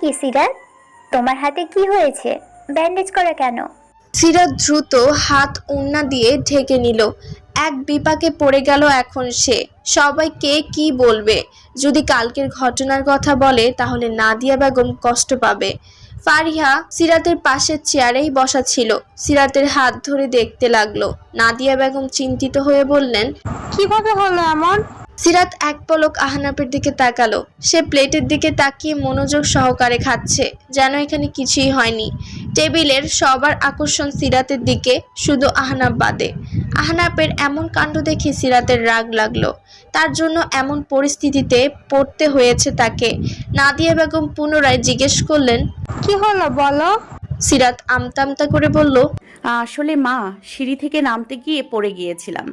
কি সিরাত তোমার হাতে কি হয়েছে? ব্যান্ডেজ করা কেন? সিরাত দ্রুত হাত উন্না দিয়ে ঢেকে নিল। এক বিপাকে পড়ে গেল এখন সে। সবাইকে কি বলবে? যদি কালকের ঘটনার কথা বলে তাহলে নাদিয়া বেগম কষ্ট পাবে। ফারিহা সিরাতের পাশের চেয়ারেই বসা ছিল। সিরাতের হাত ধরে দেখতে লাগল। নাদিয়া বেগম চিন্তিত হয়ে বললেন কীভাবে হলো এমন? সিরাত এক পলক আহনাপের দিকে তাকালো। সে প্লেটের দিকে তাকিয়ে মনোযোগ সহকারে খাচ্ছে, যেন এখানে কিছুই হয়নি। টেবিলের সবার আকর্ষণ সিরাতের দিকে, শুধু আহনাব বাদে। আহনাপের এমন কাণ্ড দেখে সিরাতের রাগ লাগল। তার জন্য এমন পরিস্থিতিতে পড়তে হয়েছে তাকে। নাদিয়া বেগম পুনরায় জিজ্ঞেস করলেন, কি হলো বলো? সিরাত আমতা আমতা করে বলল আসলে মা সিঁড়ি থেকে নামতে গিয়ে পড়ে গিয়েছিলাম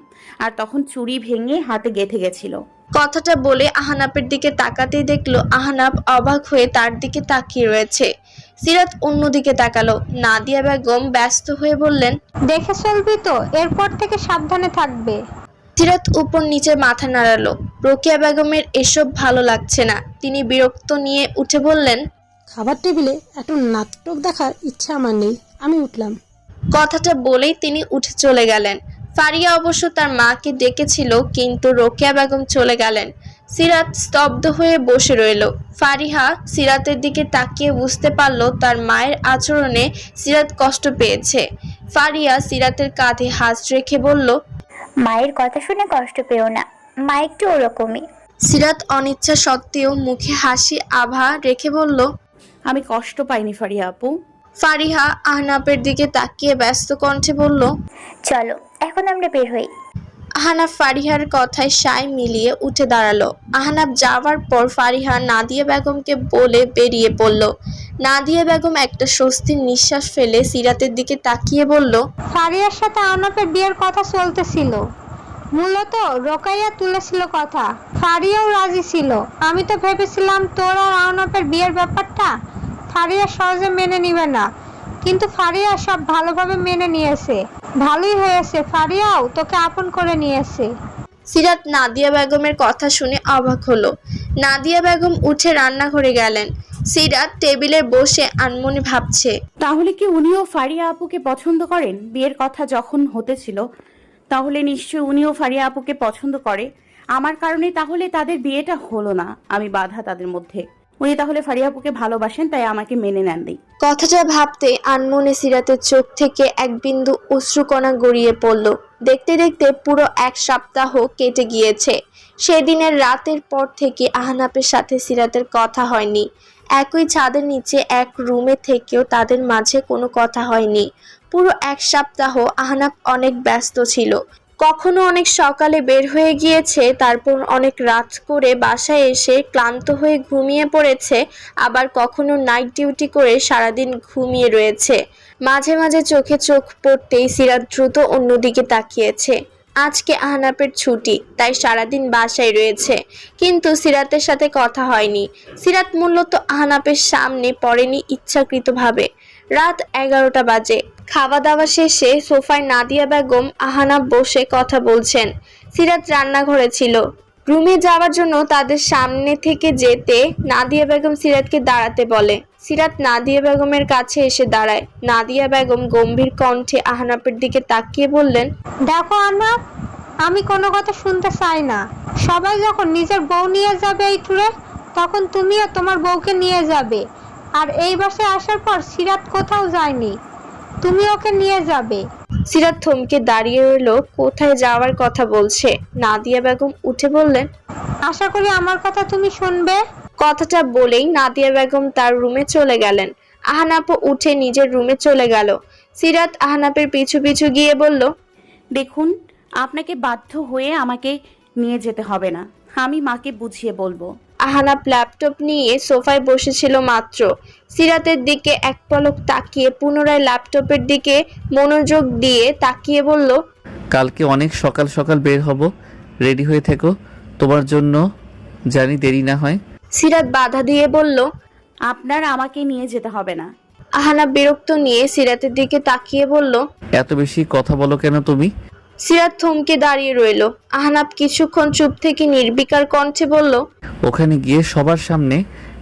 আর তখন চুড়ি ভেঙে হাতে গেঁথে গেছিল। কথাটা বলে আহনাপের দিকে তাকাতেই দেখল আহনাপ অবাক হয়ে তার দিকে তাকিয়ে রয়েছে। সিরাত অন্যদিকে তাকালো। নাদিয়া বেগম ব্যস্ত হয়ে বললেন দেখে চলবি তো এরপর থেকে সাবধানে থাকবে। সিরাত উপর নিচে মাথা নাড়ালো। রোকেয়া বেগমের এসব ভালো লাগছে না। তিনি বিরক্ত নিয়ে উঠে বললেন খাবার টেবিলে এত নাটক দেখার ইচ্ছা আমার নেই। আমি উঠলাম। কথাটা বলেই তিনি উঠে চলে গেলেন। ফারিয়া অবশ্য তার মাকে ডেকেছিল কিন্তু রোকেয়া বেগম চলে গেলেন। সিরাত স্তব্ধ হয়ে বসে রইল। ফারিহা সিরাতের দিকে তাকিয়ে বুঝতে পারল তার মায়ের আচরণে সিরাত কষ্ট পেয়েছে। ফারিয়া সিরাতের কাঁধে হাত রেখে বলল মায়ের কথা শুনে কষ্ট পেও না। মা একটু ওরকমই। সিরাত অনিচ্ছা সত্ত্বেও মুখে হাসি আভা রেখে বলল আমি কষ্ট পাইনি ফারিয়া আপু। ফারিহা আহনাপের দিকে তাকিয়ে ব্যস্ত কণ্ঠে বলল চলো এখন আমরা বের হই। আহনাফ ফারিহার কথায় সায় মিলিয়ে উঠে দাঁড়াল। আহনাফ যাওয়ার পর ফারিহা নাদিয়া বেগমকে বলে বেরিয়ে পড়ল। নাদিয়া বেগম একটা স্বস্তির নিঃশ্বাস ফেলে সিরাতের দিকে তাকিয়ে বলল ফারিয়ার সাথে আহনাপের বিয়ের কথা চলতেছিল। মূলত রোকাইয়া তুলেছিল কথা। ফারিয়াও রাজি ছিল। আমি তো ভেবেছিলাম তোর আর আহনাপের বিয়ের ব্যাপারটা ফারিয়া সহজে মেনে নিবে না। কিন্তু ফারিয়া সব ভালোভাবে মেনে নিয়েছে। ভালোই হয়েছে। ফারিয়াও তোকে আপন করে নিয়েছে। সিরাত নাদিয়া বেগমের কথা শুনে অবাক হলো। নাদিয়া বেগম উঠে রান্নাঘরে গেলেন। সিরাত টেবিলে বসে আনমনে ভাবছে। তাহলে কি উনিও ফারিয়া আপুকে পছন্দ করেন? বিয়ের কথা যখন হতেছিল তাহলে নিশ্চয়ই উনিও ফারিয়া আপুকে পছন্দ করে। আমার কারণে তাহলে তাদের বিয়েটা হলো না আমি বাধা তাদের মধ্যে। উনি তাহলে ফারিয়া আপুকে ভালোবাসেন, তাই আমাকে মেনে নেন দিই কথাটা ভাবতে আনমনে সিরাতের চোখ থেকে এক বিন্দু অশ্রুকণা গড়িয়ে পড়ল। দেখতে দেখতে পুরো এক সপ্তাহ কেটে গিয়েছে। সেদিনের রাতের পর থেকে আহনাপের সাথে সিরাতের কথা হয়নি। একই ছাদের নিচে এক রুমে থেকেও তাদের মাঝে কোনো কথা হয়নি। পুরো এক সপ্তাহ আহনাপ অনেক ব্যস্ত ছিল। কখনো অনেক সকালে বের হয়ে গিয়েছে, তারপর অনেক রাত করে বাসায় এসে ক্লান্ত হয়ে ঘুমিয়ে পড়েছে, আবার কখনো নাইট ডিউটি করে সারাদিন ঘুমিয়ে রয়েছে। মাঝে মাঝে চোখে চোখ পড়তেই সিরাত দ্রুত অন্যদিকে তাকিয়েছে। আজকে আহনাপের ছুটি, তাই সারাদিন বাসায় রয়েছে। কিন্তু সিরাতের সাথে কথা হয়নি। সিরাত মূলত আহনাপের সামনে পড়েনি ইচ্ছাকৃতভাবে। রাত এগারোটা বাজে। খাওয়া দাওয়া শেষে সোফায় নাদিয়া বেগম, আহানাব বসে কথা বলছেন। সিরাত রান্নাঘরে ছিল। রুমে যাওয়ার জন্য তাদের সামনে থেকে যেতে নাদিয়া বেগম সিরাতকে দাঁড়াতে বলে। সিরাত নাদিয়া বেগমের কাছে এসে দাঁড়ায়। নাদিয়া বেগম গম্ভীর কণ্ঠে আহনাপের দিকে তাকিয়ে বললেন, দেখো আহনাফ আমি কোনো কথা শুনতে চাই না। সবাই যখন নিজের বউ নিয়ে যাবে এই ট্যুরে, তখন তুমিও তোমার বউকে নিয়ে যাবে। আর এই বাসে আসার পর সিরাত কোথাও যায়নি। তুমি ওকে নিয়ে যাবে। সিরাত থমকে দাঁড়িয়ে রইল কোথায় যাওয়ার কথা বলছে। নাদিয়া বেগম উঠে বললেন আশা করি আমার কথা তুমি শুনবে। কথাটা বলেই নাদিয়া বেগম তার রুমে চলে গেলেন। আহনাপও উঠে নিজের রুমে চলে গেল। সিরাত আহনাপের পিছু পিছু গিয়ে বলল দেখুন আপনাকে বাধ্য হয়ে আমাকে নিয়ে যেতে হবে না। আমি মাকে বুঝিয়ে বলব। আহানাপ ল্যাপটপ নিয়ে সোফায় বসেছিল মাত্র। সিরাতের দিকে এক পলক তাকিয়ে পুনরায় ল্যাপটপের দিকে মনোযোগ দিয়ে তাকিয়ে বলল কালকে অনেক সকাল সকাল বের হব। রেডি হয়ে থেকো। তোমার জন্য জানি দেরি না হয়। সিরাত বাধা দিয়ে বলল আপনার আমাকে নিয়ে যেতে হবে না। আহানা বিরক্ত নিয়ে সিরাতের দিকে তাকিয়ে বলল এত বেশি কথা বলো কেন তুমি? সিরাত থমকে দাঁড়িয়ে রইল। আহনাব কিছুক্ষণ চুপ থেকে নির্বিকার কণ্ঠে বলল ওখানে গিয়ে সবার সামনে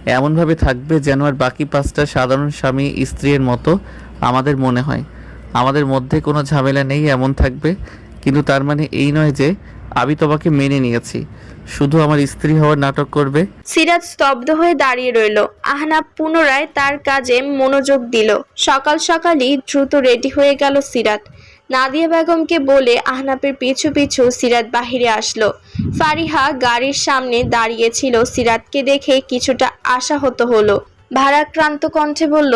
এমনভাবে থাকবে যেন আর বাকি পাঁচটা সাধারণ স্বামী স্ত্রীর মতো আমাদের মনে হয়। আমাদের মধ্যে কোনো ঝামেলা নেই এমন থাকবে। কিন্তু তার মানে এই নয় যে আমি তোমাকে মেনে নিয়েছি। শুধু আমার স্ত্রী হওয়ার নাটক করবে। সিরাজ স্তব্ধ হয়ে দাঁড়িয়ে রইল। আহনাব পুনরায় তার কাজে মনোযোগ দিল। সকাল সকালই দ্রুত রেডি হয়ে গেল সিরাত। নাদিয়া বেগমকে বলে আহনাপের পিছু পিছু সিরাত বাহিরে আসলো। ফারিহা গাড়ির সামনে দাঁড়িয়েছিল। সিরাতকে দেখে কিছুটা আশাহত হলো। ভারাক্রান্ত কণ্ঠে বলল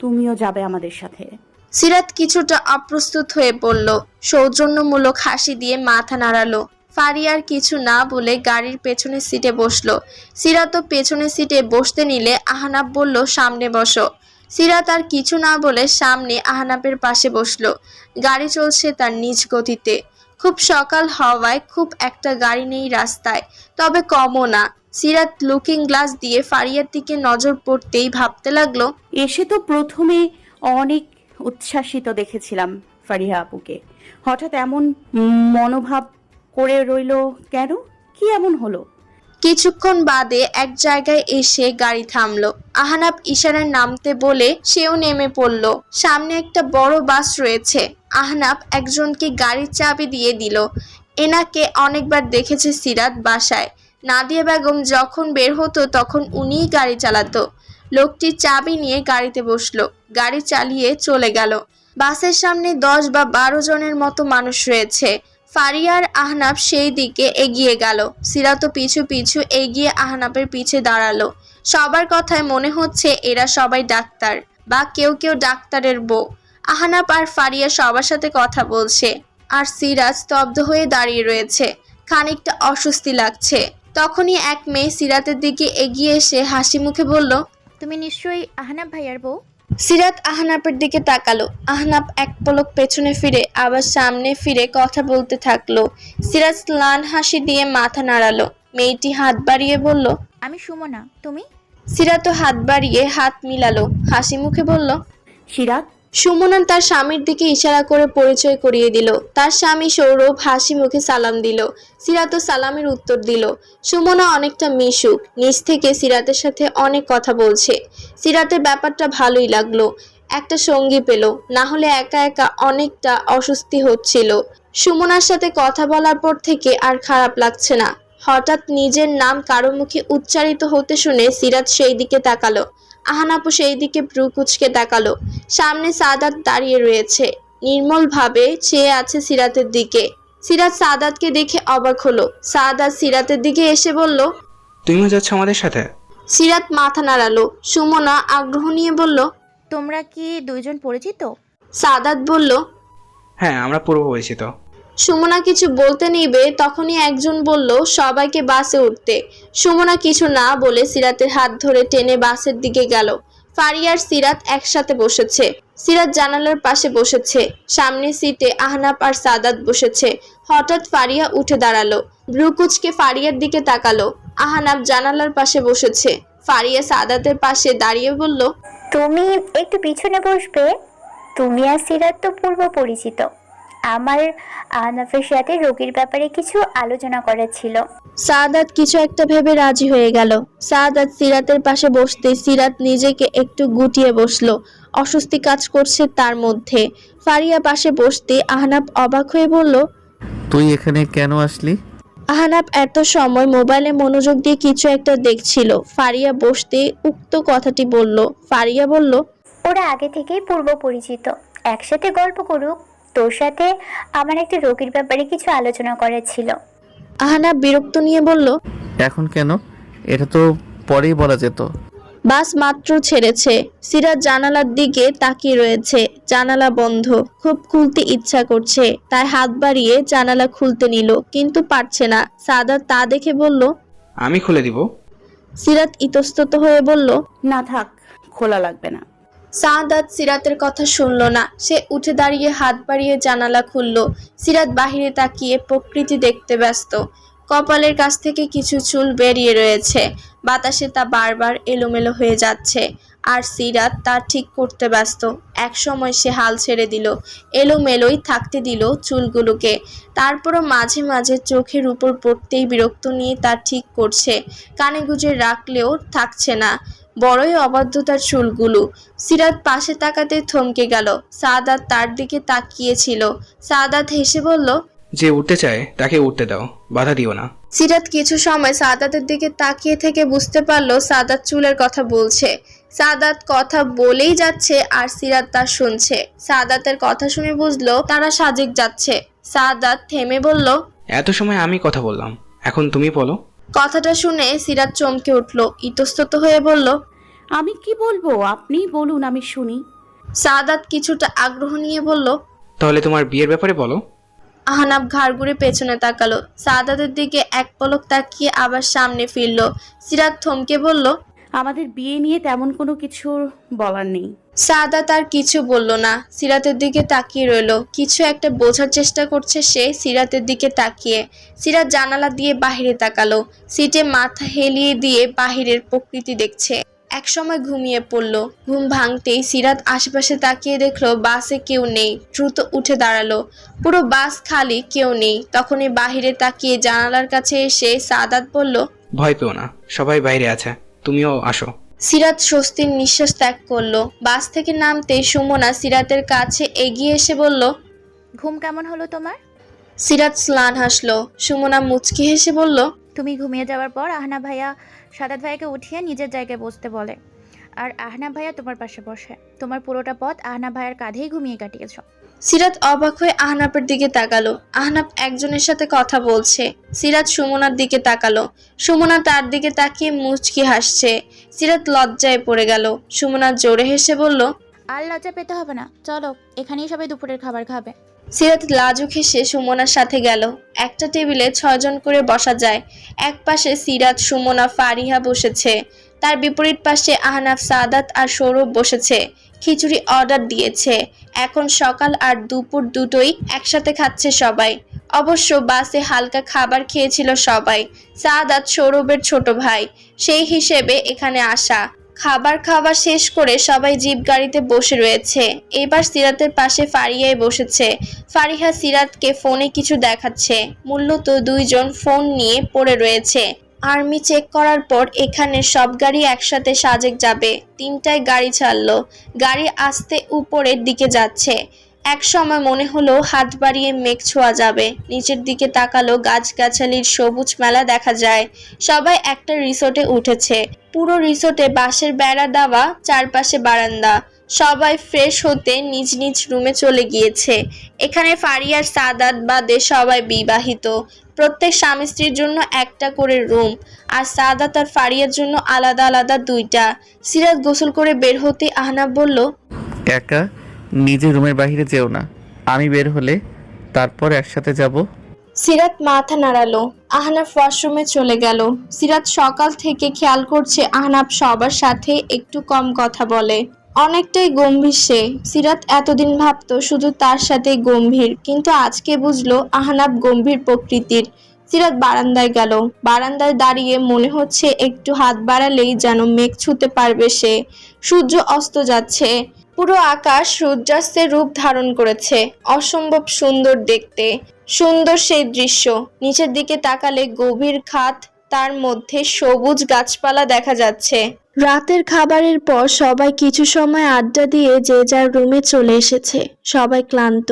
তুমিও যাবে আমাদের সাথে। সিরাত কিছুটা অপ্রস্তুত হয়ে পড়ল সৌজন্যমূলক হাসি দিয়ে মাথা নাড়ালো। ফারিয়ার কিছু না বলে গাড়ির পেছনের সিটে বসল। সিরাতও পেছনের সিটে বসতে নিলে আহনাব বলল সামনে বসো। সিরাত আর কিছু না বলে সামনে আহনাবের পাশে বসল। গাড়ি চলছে তার নিজ গতিতে। খুব সকাল হওয়ায় খুব একটা গাড়ি নেই রাস্তায়, তবে কমও না। সিরাত লুকিং গ্লাস দিয়ে ফারিয়ার দিকে নজর পড়তেই ভাবতে লাগল, এসে তো প্রথমে অনেক উচ্ছ্বাসিত দেখেছিলাম ফারিহা আপুকে। হঠাৎ এমন মনোভাব করে রইল কেন? কি এমন হলো? কিছুক্ষণ বাদে এক জায়গায় এসে গাড়ি থামলো। আহানাব ইশারায় নামতে বলে সেও নেমে পড়ল। সামনে একটা বড় বাস রয়েছে। আহনাব একজনকে গাড়ির চাবি দিয়ে দিল। এনাকে অনেকবার দেখেছে সিরাত বাসায়। নাদিয়া বেগম যখন বের হতো তখন উনিই গাড়ি চালাতো। লোকটি চাবি নিয়ে গাড়িতে বসল। গাড়ি চালিয়ে চলে গেল। বাসের সামনে দশ বা বারো জনের মতো মানুষ রয়েছে। ফারিয়ার আহনাব সেই দিকে এগিয়ে গেল। সিরাত পিছু পিছু এগিয়ে আহনাবের পিছে দাঁড়াল। সবার কথায় মনে হচ্ছে এরা সবাই ডাক্তার বা কেউ কেউ ডাক্তারের বউ। আহনাব আর ফারিয়া সবার সাথে কথা বলছে আর সিরাজ স্তব্ধ হয়ে দাঁড়িয়ে রয়েছে। খানিকটা অস্বস্তি লাগছে। তখনই এক মেয়ে সিরাতের দিকে এগিয়ে এসে হাসি মুখে বলল, তুমি নিশ্চয়ই আহনাব ভাইয়ার বউ? সিরাত আহনাপের দিকে তাকালো। আহনাপ এক পলক পেছনে ফিরে আবার সামনে ফিরে কথা বলতে থাকল। সিরাজ লান হাসি দিয়ে মাথা নাড়ালো। মেয়েটি হাত বাড়িয়ে বলল আমি সুমনা তুমি? সিরাতও হাত বাড়িয়ে হাত মিলালো। হাসি মুখে বলল সিরাত সুমনান তার স্বামীর দিকে ইশারা করে পরিচয় করিয়ে দিল। তার স্বামী সৌরভ হাসি মুখে সালাম দিল। সিরাতও সালামের উত্তর দিল। সুমনা অনেকটা মিশুক, নিজ থেকে সিরাতের সাথে অনেক কথা বলছে। সিরাতের ব্যাপারটা ভালোই লাগল। একটা সঙ্গী পেল, না হলে একা একা অনেকটা অস্বস্তি হচ্ছিল। সুমনার সাথে কথা বলার পর থেকে আর খারাপ লাগছে না। হঠাৎ নিজের নাম কারও মুখে উচ্চারিত হতে শুনে সিরাত সেই দিকে তাকালো। আহানাপু সেই দিকে ভ্রু কুচকে তাকালো। সামনে সাদাত দাঁড়িয়ে রয়েছে। নির্মলভাবে চেয়ে আছে সিরাতের দিকে। সিরাত সাদাতকে দেখে অবাক হলো। সাদাত সিরাতের দিকে এসে বলল তুমিও যাচ্ছ আমাদের সাথে? সিরাত মাথা নাড়ালো। সুমনা আগ্রহ নিয়ে বলল তোমরা কি দুইজন পরিচিত? সাদাত বলল হ্যাঁ আমরা পূর্ব পরিচিত। সুমনা কিছু বলতে নিবে, তখনই একজন বলল, সবাইকে বাসে উঠতে। সুমনা কিছু না বলে সিরাতের হাত ধরে টেনে বাসের দিকে গেল। ফারিয়ার সিরাত একসাথে বসেছে। সিরাত জানালার পাশে বসেছে। সামনে সিটে আহনাপ আর সাদাত বসেছে। হঠাৎ ফারিয়া উঠে দাঁড়াল। ব্রুকুচকে ফারিয়ার দিকে তাকালো। আহনাপ জানালার পাশে বসেছে। ফারিয়া সাদাতের পাশে দাঁড়িয়ে বলল, তুমি একটু পিছনে বসবে? তুমি আর সিরাত তো পূর্ব পরিচিত। আমার আহনাফের সাথে রোগীর ব্যাপারে কিছু আলোচনা করার ছিল। সাদাত কিছু একটা ভেবে রাজি হয়ে গেল। সাদাত সিরাতের পাশে বসতে সিরাত নিজেকে একটু গুটিয়ে বসল। অস্বস্তি কাজ করছে তার মধ্যে। ফারিয়া পাশে বসতে আহনাব অবাক হয়ে বলল তুই এখানে কেন আসলি? আহনাব এত সময় মোবাইলে মনোযোগ দিয়ে কিছু একটা দেখছিল। ফারিয়া বসতে উক্ত কথাটি বলল। ফারিয়া বলল ওরা আগে থেকেই পূর্ব পরিচিত। একসাথে গল্প করুক তোর সাথে আমার একটা রোগীর ব্যাপারে কিছু আলোচনা করার ছিল। আহনাব বিরক্ত নিয়ে বলল এখন কেন? এটা তো পরেই বলা যেত। বাস মাত্র ছেড়েছে। সিরাজ জানালার দিকে তাকিয়ে রয়েছে। জানালা বন্ধ। খুব খুলতে ইচ্ছা করছে। তাই হাত বাড়িয়ে জানালা খুলতে নিল কিন্তু পারছে না। সাদাত তা দেখে বলল আমি খুলে দিব। সিরাত ইতস্তত হয়ে বলল না থাক খোলা লাগবে না। সাদাত সিরাতের কথা শুনল না। সে উঠে দাঁড়িয়ে হাত বাড়িয়ে জানালা খুলল। সিরাত বাহিরে তাকিয়ে প্রকৃতি দেখতে ব্যস্ত। কপালের কাছ থেকে কিছু চুল বেরিয়ে রয়েছে। বাতাসে তা বারবার এলোমেলো হয়ে যাচ্ছে। আর সিরাত তা ঠিক করতে ব্যস্ত। এক সময় সে হাল ছেড়ে দিল। এলোমেলোই থাকতে দিল চুলগুলোকে। তারপরও মাঝে মাঝে চোখের উপর পড়তেই বিরক্ত নিয়ে তা ঠিক করছে। কানে গুজে রাখলেও থাকছে না। বড়ই অবাধ্যতার চুলগুলো। সিরাত পাশে তাকাতে থমকে গেল। সাদাত তার দিকে তাকিয়েছিল। সাদাত হেসে বলল যে উঠতে চায় তাকে উঠতে দাও বাধা দিও না। সিরাত কিছু সময় সাদাতের দিকে তাকিয়ে থেকে বুঝতে পারল সাদাত চুলের কথা বলছে। সাদাত কথা বলেই যাচ্ছে আর সিরাত তা শুনছে। সাদাতের কথা শুনে বুঝলো তারা সাজেক যাচ্ছে। সাদাত থেমে বলল এত সময় আমি কথা বললাম এখন তুমি বলো। কথাটা শুনে সিরাত চমকে উঠল ইতস্তত হয়ে বলল আমি কি বলব? আপনিই বলুন আমি শুনি। সাদাত কিছুটা আগ্রহ নিয়ে বলল তাহলে তোমার বিয়ের ব্যাপারে বলো। আহনাব ঘাড় ঘুরে পেছনে তাকালো। সাদাতের দিকে এক পলক তাকিয়ে আবার সামনে ফিরলো। সিরাত থমকে বলল আমাদের বিয়ে নিয়ে তেমন কোনো কিছু বলার নেই। সাদা তার কিছু বলল না। সিরাতের দিকে তাকিয়ে রইল। কিছু একটা বোঝার চেষ্টা করছে সে সিরাতের দিকে তাকিয়ে। সিরাত জানালা দিয়ে বাহিরে তাকালো। সিটে মাথা হেলিয়ে দিয়ে বাহিরের প্রকৃতি দেখছে। একসময় ঘুমিয়ে পড়ল। ঘুম ভাঙতেই সিরাত আশেপাশে তাকিয়ে দেখল, বাসে কেউ নেই। দ্রুত উঠে দাঁড়াল। পুরো বাস খালি, কেউ নেই। তখনই বাহিরে তাকিয়ে জানালার কাছে এসে সাদাত বলল, ভয় পেও না, সবাই বাইরে আছে। তুমিও আসো। সিরাত স্বস্তির নিঃশ্বাস ত্যাগ করল। বাস থেকে নামতেই সুমনা সিরাতের কাছে এগিয়ে এসে বলল ঘুম কেমন হলো তোমার? সিরাত স্লান হাসলো। সুমনা মুচকি হেসে বলল তুমি ঘুমিয়ে যাওয়ার পর আহনা ভাইয়া সাদাত ভাইয়াকে উঠিয়ে নিজের জায়গায় বসতে বলে। আর আহনা ভাইয়া তোমার পাশে বসে। তোমার পুরোটা পথ আহনা ভাইয়ার কাঁধেই ঘুমিয়ে কাটিয়েছ। সিরাত অবাক হয়ে আহনাপের দিকে তাকালো। আহনাপ একজনের সাথে কথা বলছে। সিরাত সুমনার দিকে তাকালো। সুমনা তার দিকে তাকিয়ে মুচকি হাসছে। সিরাত লজ্জায় পড়ে গেল। সুমনা জোরে হেসে বলল আর লজ্জা পেতে হবে না চলো এখানেই সবাই দুপুরের খাবার খাবে। সিরাত লাজুক হেসে সুমনার সাথে গেল। একটা টেবিলে ছয়জন করে বসা যায়। এক পাশে সিরাত সুমনা ফারিহা বসেছে। তার বিপরীত পাশে আহনাফ সাদাত আর সৌরভ বসেছে। খিচুড়ি অর্ডার দিয়েছে। এখন সকাল আর দুপুর দুটোই একসাথে খাচ্ছে সবাই। অবশ্য বাসে হালকা খাবার খেয়েছিল সবাই, সাদ সাদাত সৌরভের ছোট ভাই। সেই হিসেবে এখানে আসা। খাবার খাওয়া শেষ করে সবাই জিপ গাড়িতে বসে রয়েছে। এবার সিরাতের পাশে ফারিয়ায় বসেছে। ফারিহা সিরাতকে ফোনে কিছু দেখাচ্ছে। মূলত দুইজন ফোন নিয়ে পড়ে রয়েছে। আর্মি চেক করার পর এখানে সব গাড়ি একসাথে সাজেক যাবে। তিনটায় গাড়ি ছাড়লো। গাড়ি আস্তে উপরের দিকে যাচ্ছে। এক সময় মনে হলো হাত বাড়িয়ে মেঘ ছোঁয়া যাবে। নিচের দিকে তাকালো গাছগাছালির সবুজ মেলা দেখা যায়। সবাই একটা রিসোর্টে উঠেছে। পুরো রিসোর্টে বাঁশের বেড়া দেওয়া, চারপাশে বারান্দা। সবাই ফ্রেশ হতে নিজ নিজ রুমে চলে গিয়েছে। এখানে ফারিয়ার সাদাত বাদে সবাই বিবাহিত। প্রত্যেক স্বামী স্ত্রীর জন্য একটা করে রুম আর সাদাত আর ফারিয়ার জন্য আলাদা আলাদা দুইটা। সিরাজ গোসল করে বের হতে আহনাব বলল একা নিজে রুমের বাইরে যেও না। আমি বের হলে তারপর একসাথে যাব। সিরাত মাথা নাড়ালো। আহনাব ওয়াশরুমে চলে গেল। সিরাত সকাল থেকে খেয়াল করছে আহনাব সবার সাথে একটু কম কথা বলে। অনেকটাই গম্ভীর সে। সিরাত এতদিন ভাবতো শুধু তার সাথেই গম্ভীর, কিন্তু আজকে বুঝলো আহনাব গম্ভীর প্রকৃতির। সিরাত বারান্দায় গেল। বারান্দায় দাঁড়িয়ে মনে হচ্ছে একটু হাত বাড়ালেই যেন মেঘ ছুতে পারবে সে। সূর্য অস্ত যাচ্ছে। পুরো আকাশ সূর্যাস্তের রূপ ধারণ করেছে। অসম্ভব সুন্দর দেখতে। সুন্দর সেই দৃশ্য। নিচের দিকে তাকালে গভীর খাত, তার মধ্যে সবুজ গাছপালা দেখা যাচ্ছে। রাতের খাবারের পর সবাই কিছু সময় আড্ডা দিয়ে যে যার রুমে চলে এসেছে। সবাই ক্লান্ত।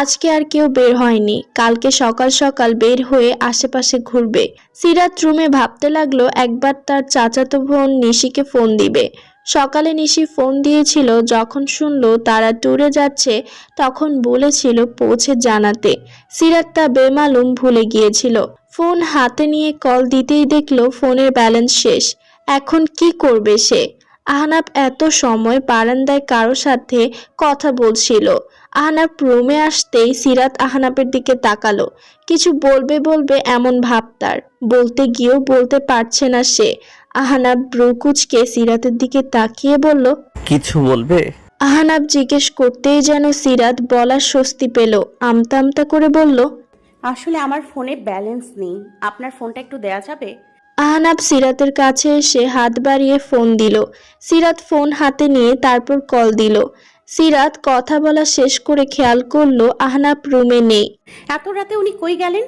আজকে আর কেউ বের হয়নি। কালকে সকাল সকাল বের হয়ে আশেপাশে ঘুরবে। সিরাত রুমে ভাবতে লাগল একবার তার চাচাতো বোন নিশিকে ফোন দিবে। সকালে নিশি ফোন দিয়েছিল, যখন শুনলো তারা ট্যুরে যাচ্ছে, তখন বলেছিল পৌঁছে জানাতে। সিরাত তা বেমালুম ভুলে গিয়েছিল। ফোন হাতে নিয়ে কল দিতেই দেখল ফোনের ব্যালেন্স শেষ। এখন কি করবে সে? আহনাব এত সময় বারান্দায় কারও সাথে কথা বলছিল। আহনাব রুমে আসতেই সিরাত আহনাবের দিকে তাকালো। কিছু বলবে বলবে এমন ভাব তার। বলতে গিয়েও বলতে পারছে না সে। আহনাব ব্রুকুচকে সিরাতের দিকে তাকিয়ে বলল কিছু বলবে? আহনাব জিজ্ঞেস করতেই যেন সিরাত বলার স্বস্তি পেল। আমতা আমতা করে বলল আসলে আমার ফোনে ব্যালেন্স নেই। আপনার ফোনটা একটু দেয়া যাবে? আহনাব সিরাতের কাছে এসে হাত বাড়িয়ে ফোন দিল। সিরাত ফোন হাতে নিয়ে তারপর কল দিল। সিরাত কথা বলা শেষ করে খেয়াল করল আহনাব রুমে নেই। এত রাতে উনি কই গেলেন?